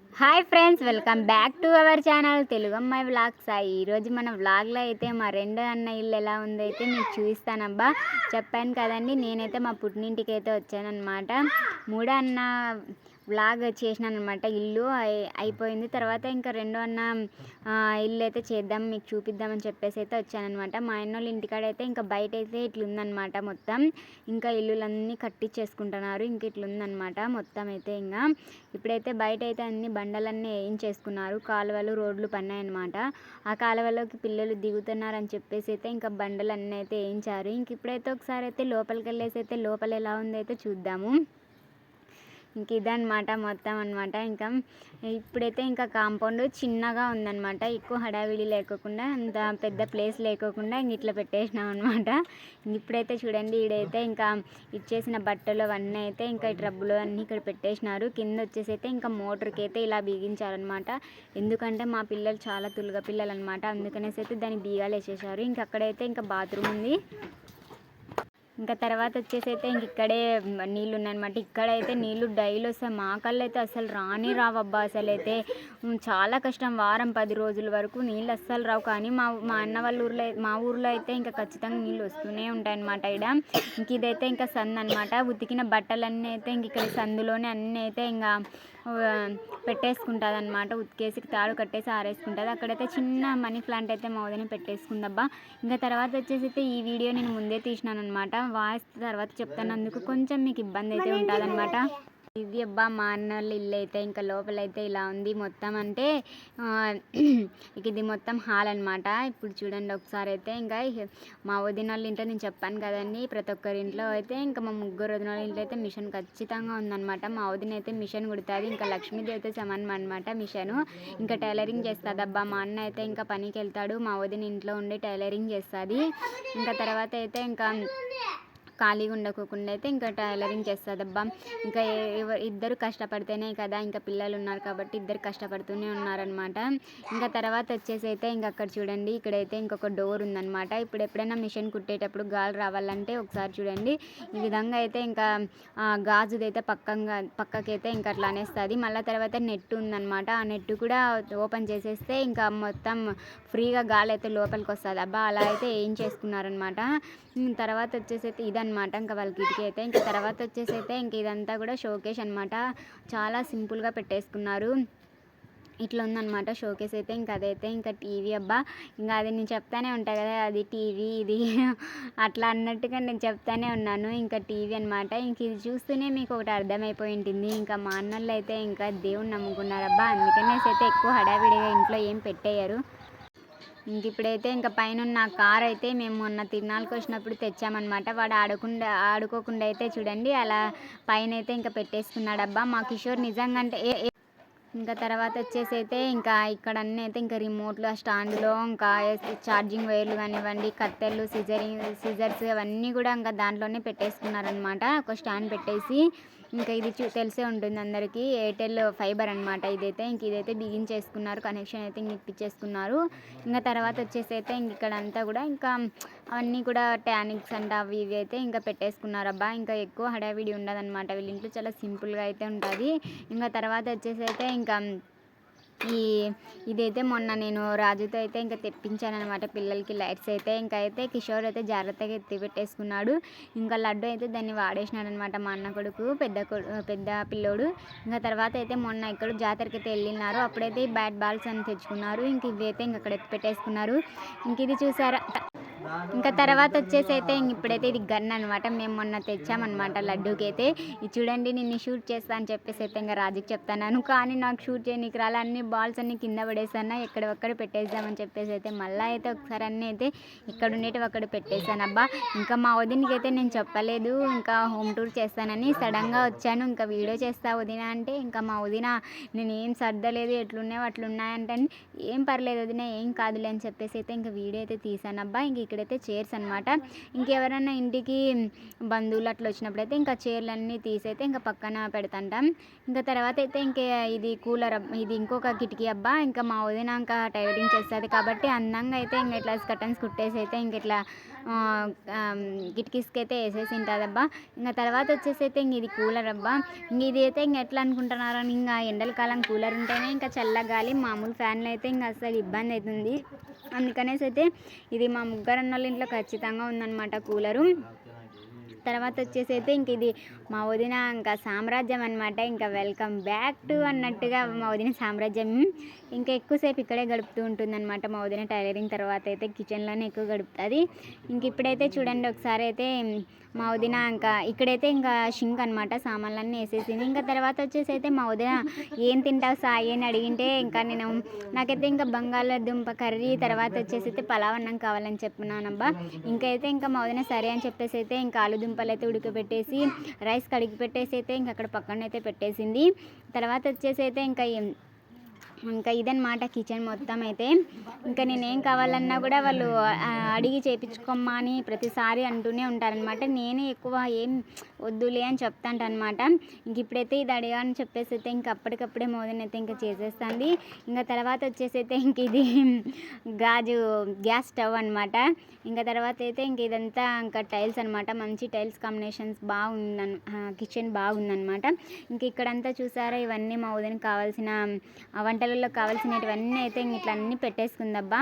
Hi friends welcome back to our channel Telugu అమ్మాయి vlogs. ఈరోజు మన వ్లాగ్లో అయితే మా రెండు అన్న ఇల్లు ఎలా ఉందో అయితే మీకు చూపిస్తానబ్బా. చెప్పాను కదండి నేనైతే మా పుట్టినింటికి అయితే వచ్చానమాట మూడో అన్న వ్లాగ్ చేసినాను అనమాట ఇల్లు అయి- అయిపోయింది. తర్వాత ఇంకా రెండో అన్న ఇల్లు అయితే చేద్దాం మీకు చూపిద్దామని చెప్పేసి అయితే వచ్చానమాట మా అన్న వాళ్ళ ఇంటికాడ అయితే ఇంకా బయట అయితే ఇట్లుందనమాట ఉందన్నమాట మొత్తం. ఇంకా ఇల్లులన్నీ కట్టించేసుకుంటున్నారు ఇంక ఇట్లుందనమాట ఉందన్నమాట మొత్తం అయితే ఇంకా ఇప్పుడైతే బయట అయితే అన్ని బండలన్నీ వేయించేసుకున్నారు. కాలువలు రోడ్లు పన్నాయన్నమాట. ఆ కాలువలోకి పిల్లలు దిగుతున్నారని చెప్పేసి అయితే ఇంకా బండలు అన్నీ అయితే వేయించారు. ఇంక ఇప్పుడైతే ఒకసారి అయితే లోపలికి వెళ్ళేసి అయితే లోపల ఎలా ఉందో అయితే చూద్దాము. ఇంక ఇదన్నమాట మొత్తం అనమాట ఇంకా ఇప్పుడైతే ఇంకా కాంపౌండ్ చిన్నగా ఉందన్నమాట. ఎక్కువ హడావిడి లేకోకుండా అంత పెద్ద ప్లేస్ లేకోకుండా ఇంక ఇట్లా పెట్టేసినాం అనమాట ఇప్పుడైతే చూడండి ఈడైతే ఇంకా ఇచ్చేసిన బట్టలు అవన్నీ అయితే ఇంకా ట్రబ్బులు అన్నీ ఇక్కడ పెట్టేసినారు. కింద వచ్చేసి అయితే ఇంకా మోటార్కి అయితే ఇలా బిగించారనమాట ఎందుకంటే మా పిల్లలు చాలా తులుగ పిల్లలు అనమాట అందుకనేసి అయితే దాన్ని బీగాలు వేసేసారు ఇంక అక్కడైతే ఇంకా బాత్రూమ్ ఉంది. ఇంకా తర్వాత వచ్చేసి అయితే ఇంక ఇక్కడే నీళ్ళు ఉన్నాయన్నమాట ఇక్కడైతే నీళ్ళు డైలీ వస్తాయి మా కళ్ళు అయితే అసలు రాని రావబ్బా అసలు అయితే చాలా కష్టం. వారం పది రోజుల వరకు నీళ్ళు అస్సలు రావు. కానీ మా మా అన్న వాళ్ళ ఊర్లో మా ఊర్లో అయితే ఇంకా ఖచ్చితంగా నీళ్ళు వస్తూనే ఉంటాయన్నమాట ఇక్కడ ఇంక ఇదైతే ఇంకా సందు అనమాట ఉతికిన బట్టలన్నీ అయితే ఇంక ఇక్కడ సందులోనే అన్నీ అయితే ఇంకా పెట్టేసుకుంటుంది అనమాట ఉతికేసి తాడు కట్టేసి ఆరేసుకుంటుంది. అక్కడైతే చిన్న మనీ ప్లాంట్ అయితే మా వదిన పెట్టేసుకుందబ్బా. ఇంకా తర్వాత వచ్చేసి అయితే ఈ వీడియో నేను ముందే తీసినాను అనమాట వాయిస్ తర్వాత చెప్తానందుకు కొంచెం మీకు ఇబ్బంది అయితే ఉంటుంది ఇది అబ్బా మా అన్న వాళ్ళ ఇల్లు అయితే ఇంకా లోపల అయితే ఇలా ఉంది మొత్తం అంటే ఇక ఇది మొత్తం హాల్ అన్నమాట. ఇప్పుడు చూడండి ఒకసారి అయితే ఇంకా మా వదిన వాళ్ళ ఇంట్లో నేను చెప్పాను కదండి ప్రతి ఒక్కరి ఇంట్లో అయితే ఇంకా మా ముగ్గురు వదిన వాళ్ళ ఇంట్లో అయితే మిషన్ ఖచ్చితంగా ఉందన్నమాట. మా వదిన అయితే మిషన్ కుడుతుంది ఇంకా లక్ష్మీదేవి అయితే సమానం అనమాట మిషన్. ఇంకా టైలరింగ్ చేస్తుంది అబ్బా మా అన్న అయితే ఇంకా పనికి వెళ్తాడు మా వదిన ఇంట్లో ఉండి టైలరింగ్ చేస్తుంది. ఇంకా తర్వాత అయితే ఇంకా ఖాళీగా ఉండకోకుండా అయితే ఇంకా టైలరింగ్ చేస్తుంది అబ్బా ఇంకా ఇద్దరు కష్టపడితేనే కదా ఇంకా పిల్లలు ఉన్నారు కాబట్టి ఇద్దరు కష్టపడుతూనే ఉన్నారనమాట ఇంకా తర్వాత వచ్చేసి అయితే ఇంకా అక్కడ చూడండి ఇక్కడైతే ఇంకొక డోర్ ఉందన్నమాట. ఇప్పుడు ఎప్పుడైనా మిషన్ కుట్టేటప్పుడు గాలి రావాలంటే ఒకసారి చూడండి. ఈ విధంగా అయితే ఇంకా గాజుదైతే గాజుది అయితే పక్కంగా పక్కకైతే ఇంకా అట్లా అనేస్తుంది. మళ్ళీ తర్వాత నెట్ ఉందన్నమాట. ఆ నెట్ కూడా ఓపెన్ చేసేస్తే ఇంకా మొత్తం ఫ్రీగా గాలి అయితే లోపలికి వస్తుంది. అబ్బా అలా అయితే ఏం చేసుకున్నారనమాట తర్వాత వచ్చేసి అయితే అనమాట ఇంకా వాళ్ళ కిటికీ అయితే ఇంకా తర్వాత వచ్చేసి అయితే ఇంక ఇదంతా కూడా షోకేస్ అనమాట చాలా సింపుల్గా పెట్టేసుకున్నారు. ఇట్లా ఉందన్నమాట షోకేస్ అయితే ఇంకా అదైతే ఇంకా టీవీ అబ్బా. ఇంకా అది నేను చెప్తానే ఉంటా కదా అది టీవీ ఇది. అట్లా అన్నట్టుగా నేను చెప్తానే ఉన్నాను. ఇంకా టీవీ అనమాట ఇంక ఇది చూస్తూనే మీకు ఒకటి అర్థమైపోయి ఉంటుంది. ఇంకా మా అన్నోళ్ళు అయితే ఇంకా దేవుని నమ్ముకున్నారబ్బా. అందుకనేసి అయితే ఎక్కువ హడావిడిగా ఇంట్లో ఏం పెట్టేయరు. ఇంక ఇప్పుడైతే ఇంకా పైన ఉన్న కార్ అయితే మేము మొన్న తిరునాళ్ళకి వచ్చినప్పుడు తెచ్చామన్నమాట. వాడు ఆడకుండా ఆడుకోకుండా అయితే చూడండి అలా పైన అయితే ఇంకా పెట్టేసుకున్నాడు అబ్బా మా కిషోర్ నిజంగా అంటే ఏ- ఇంకా తర్వాత వచ్చేసి అయితే ఇంకా ఇక్కడ అన్నీ అయితే ఇంకా రిమోట్లు ఆ స్టాండ్లో ఇంకా ఛార్జింగ్ వైర్లు కానివ్వండి కత్తెలు సిజరింగ్ సిజర్స్ అవన్నీ కూడా ఇంకా దాంట్లోనే పెట్టేసుకున్నారనమాట ఒక స్టాండ్ పెట్టేసి ఇంకా ఇది చూ తెలిసే ఉంటుంది అందరికీ. ఎయిర్టెల్ ఫైబర్ అనమాట ఇదైతే. ఇంక ఇదైతే బిగించేసుకున్నారు కనెక్షన్ అయితే ఇంక ఇప్పించేసుకున్నారు ఇంకా తర్వాత వచ్చేసి అయితే ఇంక ఇక్కడ అంతా కూడా ఇంకా అవన్నీ కూడా టానిక్స్ అంట అవి ఇవి అయితే ఇంకా పెట్టేసుకున్నారు. అబ్బా ఇంకా ఎక్కువ హడావిడి ఉండదన్నమాట. వీళ్ళ ఇంట్లో చాలా సింపుల్గా అయితే ఉంటుంది. ఇంకా తర్వాత వచ్చేసి అయితే ఇంకా ఈ ఇదైతే మొన్న నేను రాజుతో అయితే ఇంకా తెప్పించాను అనమాట పిల్లలకి లైట్స్ అయితే. ఇంకా అయితే కిషోర్ అయితే జాగ్రత్తగా ఎత్తి పెట్టేసుకున్నాడు. ఇంకా లడ్డు అయితే దాన్ని వాడేసినాడు అనమాట మా అన్న కొడుకు పెద్ద పెద్ద పిల్లోడు. ఇంకా తర్వాత అయితే మొన్న ఇక్కడ జాతరకి అయితే వెళ్ళినారు. అప్పుడైతే ఈ బ్యాట్ బాల్స్ అని తెచ్చుకున్నారు. ఇంక ఇవి అయితే ఇంక అక్కడ ఎత్తి పెట్టేసుకున్నారు. ఇంక ఇది చూసారా? ఇంకా తర్వాత వచ్చేసి అయితే ఇప్పుడైతే ఇది గన్ అనమాట మేము మొన్న తెచ్చామన్నమాట లడ్డూకి అయితే ఇది చూడండి నిన్ను షూట్ చేస్తా అని చెప్పేసి అయితే ఇంకా రాజుకి చెప్తాను కానీ నాకు షూట్ చేయనీకి రాలే. అన్ని బాల్స్ అన్ని కింద పడేసాను ఎక్కడొక్కడ పెట్టేద్దామని చెప్పేసి అయితే మళ్ళీ అయితే ఒకసారి అన్నీ అయితే ఇక్కడ ఉండేటివి అక్కడ పెట్టేశాను. అబ్బా ఇంకా మా వదినకి అయితే నేను చెప్పలేదు. ఇంకా హోమ్ టూర్ చేస్తానని సడన్గా వచ్చాను. ఇంకా వీడియో చేస్తా వదిన అంటే ఇంకా మా వదిన నేను ఏం సర్దలేదు. ఎట్లున్నాయో అట్లున్నాయంటే ఏం పర్లేదు వదిన ఏం కాదులే అని చెప్పేసి అయితే ఇంకా వీడియో అయితే తీసాను అబ్బా ఇంక ఇక్కడ అయితే చైర్స్ అనమాట ఇంకెవరైనా ఇంటికి బంధువులు అట్లా వచ్చినప్పుడు అయితే ఇంకా చైర్లన్నీ తీసైతే ఇంకా పక్కన పెడతాంటాం. ఇంకా తర్వాత అయితే ఇంకా ఇది కూలర్ ఇది ఇంకొక కిటికీ అబ్బా ఇంకా మా వదిన ఇంకా టైలరింగ్ చేస్తుంది కాబట్టి అందంగా అయితే ఇంకా ఇట్లా కటన్స్ కుట్టేసి అయితే ఇంక ఇట్లా కిటికీస్కి అయితే వేసేసి ఉంటుంది అబ్బా ఇంకా తర్వాత వచ్చేసి అయితే ఇంక ఇది కూలర్ అబ్బా ఇంక ఇది అయితే ఇంక ఎట్లా అనుకుంటున్నారు అని ఇంకా ఎండల కాలం కూలర్ ఉంటేనే ఇంకా చల్లగాలి మామూలు ఫ్యాన్లు అయితే ఇంకా అసలు ఇబ్బంది అవుతుంది అందుకనేసి అయితే ఇది మా ముగ్గురు అన్న వాళ్ళ ఇంట్లో ఖచ్చితంగా ఉందన్నమాట కూలరు. తర్వాత వచ్చేసి అయితే ఇంక ఇది మా వదిన ఇంకా సామ్రాజ్యం అనమాట ఇంకా వెల్కమ్ బ్యాక్ టు అన్నట్టుగా మా వదిన సామ్రాజ్యం. ఇంకా ఎక్కువసేపు ఇక్కడే గడుపుతూ ఉంటుందన్నమాట మా వదిన టైలరింగ్ తర్వాత అయితే కిచెన్లోనే ఎక్కువ గడుపుతుంది. ఇంక ఇప్పుడైతే చూడండి ఒకసారి అయితే మా వదిన ఇంకా ఇక్కడైతే ఇంకా షింక్ అనమాట సామాన్లన్నీ వేసేసింది. ఇంకా తర్వాత వచ్చేసి అయితే మా వదిన ఏం తింటావు సాయి అని అడిగింటే ఇంకా నేను నాకైతే ఇంకా బంగాళదుంప కర్రీ తర్వాత వచ్చేసి అయితే పలావ్ అన్నం కావాలని చెప్పినానబ్బా ఇంకైతే ఇంకా మా వదిన సరే అని చెప్పేసి అయితే ఇంకా ఆలు దుంపలు అయితే ఉడకబెట్టేసి రైస్ కడిగి పెట్టేసి అయితే ఇంకా అక్కడ పక్కన అయితే పెట్టేసింది. తర్వాత వచ్చేసి అయితే ఇంకా ఇంకా ఇదనమాట కిచెన్ మొత్తం అయితే. ఇంకా నేనేం కావాలన్నా కూడా వాళ్ళు అడిగి చేయించుకోమ్మా అని ప్రతిసారి అంటూనే ఉంటారనమాట నేనే ఎక్కువ ఏం వద్దులే అని చెప్తాంటనమాట ఇంక ఇప్పుడైతే ఇది అడిగాని చెప్పేసి అయితే ఇంక అప్పటికప్పుడే మోదన్ అయితే ఇంకా చేసేస్తుంది. ఇంకా తర్వాత వచ్చేసి అయితే ఇంక ఇది గాజు గ్యాస్ స్టవ్ అనమాట ఇంకా తర్వాత అయితే ఇంక ఇదంతా ఇంకా టైల్స్ అనమాట మంచి టైల్స్ కాంబినేషన్స్ బాగుందన్ కిచెన్ బాగుందనమాట ఇంక ఇక్కడంతా చూసారా ఇవన్నీ మా వదినకి కావాల్సిన వంటలు వంటలలో కావాల్సినవన్నీ అయితే ఇంక ఇట్లా అన్నీ పెట్టేసుకుందబ్బా.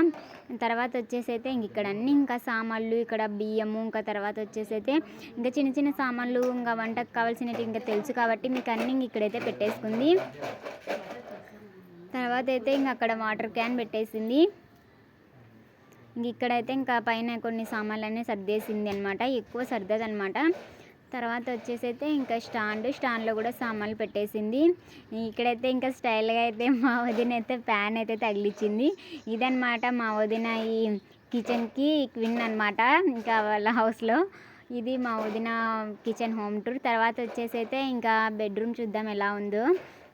తర్వాత వచ్చేసి అయితే ఇంక ఇక్కడ అన్నీ ఇంకా సామాన్లు ఇక్కడ బియ్యము ఇంకా తర్వాత వచ్చేసి అయితే ఇంకా చిన్న చిన్న సామాన్లు ఇంకా వంటకు కావాల్సినవి ఇంకా తెలుసు కాబట్టి మీకు అన్నీ ఇంక ఇక్కడైతే పెట్టేసుకుంది. తర్వాత అయితే ఇంక అక్కడ వాటర్ క్యాన్ పెట్టేసింది. ఇంక ఇక్కడైతే ఇంకా పైన కొన్ని సామాన్లన్నీ సర్దేసింది అనమాట ఎక్కువ సర్దదనమాట తర్వాత వచ్చేసి అయితే ఇంకా స్టాండ్ స్టాండ్లో కూడా సామాన్లు పెట్టేసింది. ఇక్కడైతే ఇంకా స్టైల్గా అయితే మా వదిన అయితే ప్యాన్ అయితే తగిలిచ్చింది. ఇదనమాట మా వదిన ఈ కిచెన్కి క్విన్ అనమాట ఇంకా వాళ్ళ హౌస్లో. ఇది మా వదిన కిచెన్ హోమ్ టూర్. తర్వాత వచ్చేసి అయితే ఇంకా బెడ్రూమ్ చూద్దాం ఎలా ఉందో.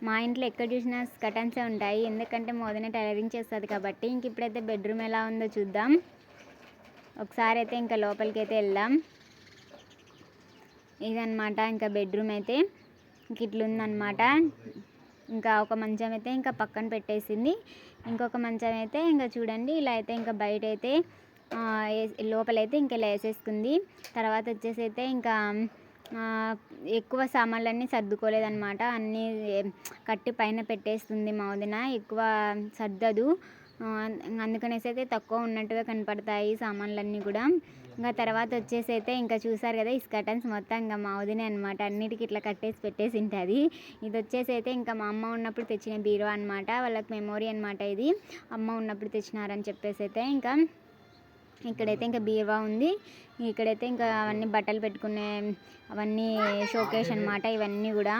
మా ఇంట్లో ఎక్కడ చూసినా కటన్సే ఉంటాయి. ఎందుకంటే మా వదిన టైలరింగ్ చేస్తుంది కాబట్టి ఇంక ఇప్పుడైతే బెడ్రూమ్ ఎలా ఉందో చూద్దాం. ఒకసారి అయితే ఇంకా లోపలికి అయితే వెళ్దాం. ఇదన్నమాట. ఇంకా బెడ్రూమ్ అయితే ఇట్లుందనమాట ఇంకా ఒక మంచం అయితే ఇంకా పక్కన పెట్టేసింది. ఇంకొక మంచం అయితే ఇంకా చూడండి ఇలా అయితే ఇంకా బయట అయితే లోపలైతే ఇంకా ఇలా వేసేసుకుంది. తర్వాత వచ్చేసి అయితే ఇంకా ఎక్కువ సామాన్లన్నీ సర్దుకోలేదన్నమాట. అన్నీ కట్టి పైన పెట్టేస్తుంది మా వదిన ఎక్కువ సర్దదు. అందుకనేసి అయితే తక్కువ ఉన్నట్టుగా కనపడతాయి సామాన్లన్నీ కూడా. ఇంకా తర్వాత వచ్చేసి అయితే ఇంకా చూసారు కదా ఇసుక కటన్స్ మొత్తం ఇంకా మా వదినే అనమాట అన్నిటికీ ఇట్లా కట్టేసి పెట్టేసి ఉంటుంది. ఇది వచ్చేసి అయితే ఇంకా మా అమ్మ ఉన్నప్పుడు తెచ్చిన బీరో అనమాట వాళ్ళకి మెమోరీ అనమాట ఇది. అమ్మ ఉన్నప్పుడు తెచ్చినారని చెప్పేసి అయితే ఇంకా ఇక్కడైతే ఇంకా బీరువా ఉంది. ఇక్కడైతే ఇంకా అవన్నీ బట్టలు పెట్టుకునే అవన్నీ షోకేస్ అన్నమాట ఇవన్నీ కూడా.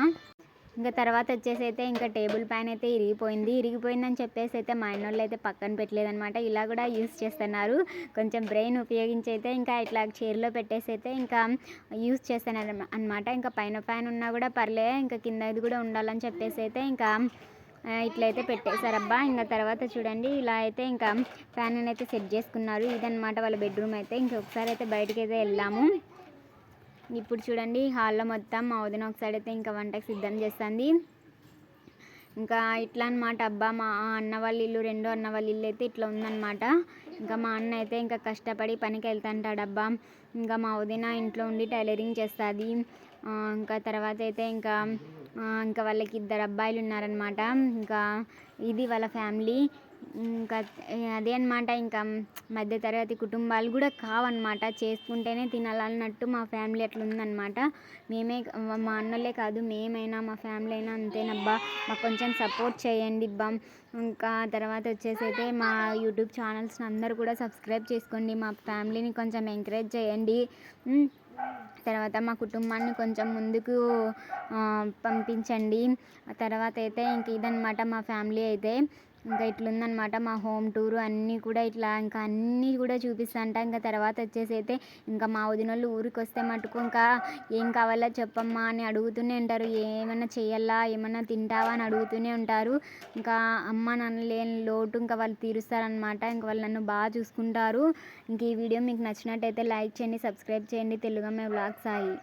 ఇంకా తర్వాత వచ్చేసి అయితే ఇంకా టేబుల్ ఫ్యాన్ అయితే ఇరిగిపోయింది. ఇరిగిపోయిందని చెప్పేసి అయితే మా అన్నోళ్ళు అయితే పక్కన పెట్టలేదనమాట ఇలా కూడా యూస్ చేస్తున్నారు. కొంచెం బ్రెయిన్ ఉపయోగించి అయితే ఇంకా ఇట్లా చైర్లో పెట్టేసి అయితే ఇంకా యూస్ చేస్తున్నారు అనమాట ఇంకా పైన ఫ్యాన్ ఉన్నా కూడా పర్లే ఇంకా కింద ఇది కూడా ఉండాలని చెప్పేసి అయితే ఇంకా ఇట్లయితే పెట్టేశారబ్బా. ఇంకా తర్వాత చూడండి ఇలా అయితే ఇంకా ఫ్యాన్ అయితే సెట్ చేసుకున్నారు. ఇదనమాట వాళ్ళ బెడ్రూమ్ అయితే. ఇంకొకసారి అయితే బయటకి అయితే వెళ్ళాము ఇప్పుడు చూడండి హాల్లో మొత్తం మా వదిన ఒక సైడ్ అయితే ఇంకా వంటకి సిద్ధం చేస్తుంది. ఇంకా ఇట్లా అనమాట అబ్బా మా అన్న వాళ్ళ ఇల్లు రెండో అన్న వాళ్ళ ఇల్లు అయితే ఇట్లా ఉందన్నమాట. ఇంకా మా అన్న అయితే ఇంకా కష్టపడి పనికి వెళ్తుంటాడబ్బా ఇంకా మా వదిన ఇంట్లో ఉండి టైలరింగ్ చేస్తుంది. ఇంకా తర్వాత అయితే ఇంకా ఇంకా వాళ్ళకి ఇద్దరు అబ్బాయిలు ఉన్నారనమాట ఇంకా ఇది వాళ్ళ ఫ్యామిలీ. ఇంకా అదే అనమాట ఇంకా మధ్యతరగతి కుటుంబాలు కూడా కావన్నమాట. చేసుకుంటేనే తినాలన్నట్టు మా ఫ్యామిలీ అట్లా ఉందన్నమాట. మేమే మా అన్నలే కాదు మేమైనా మా ఫ్యామిలీ అయినా అంతేనబ్బా. మాకు కొంచెం సపోర్ట్ చేయండి అబ్బా. ఇంకా తర్వాత వచ్చేసి అయితే మా యూట్యూబ్ ఛానల్స్ అందరూ కూడా సబ్స్క్రైబ్ చేసుకోండి. మా ఫ్యామిలీని కొంచెం ఎంకరేజ్ చేయండి. తర్వాత మా కుటుంబాన్ని కొంచెం ముందుకు పంపించండి. తర్వాత అయితే ఇంక ఇదనమాట మా ఫ్యామిలీ అయితే. ఇంకా ఇట్లుందనమాట మా హోమ్ టూర్ అన్నీ కూడా ఇట్లా ఇంకా అన్నీ కూడా చూపిస్తాంట ఇంకా తర్వాత వచ్చేసి అయితే ఇంకా మా వదినోళ్ళు ఊరికి వస్తే మటుకు ఇంకా ఏం కావాలో చెప్పమ్మా అని అడుగుతూనే ఉంటారు. ఏమైనా చేయాలా ఏమైనా తింటావా? అని అడుగుతూనే ఉంటారు. ఇంకా అమ్మ నాన్న లేని లోటు ఇంకా వాళ్ళు తీరుస్తారనమాట ఇంకా వాళ్ళు నన్ను బాగా చూసుకుంటారు. ఇంక ఈ వీడియో మీకు నచ్చినట్టయితే లైక్ చేయండి సబ్స్క్రైబ్ చేయండి. తెలుగు అమ్మాయి బ్లాగ్ సాయి.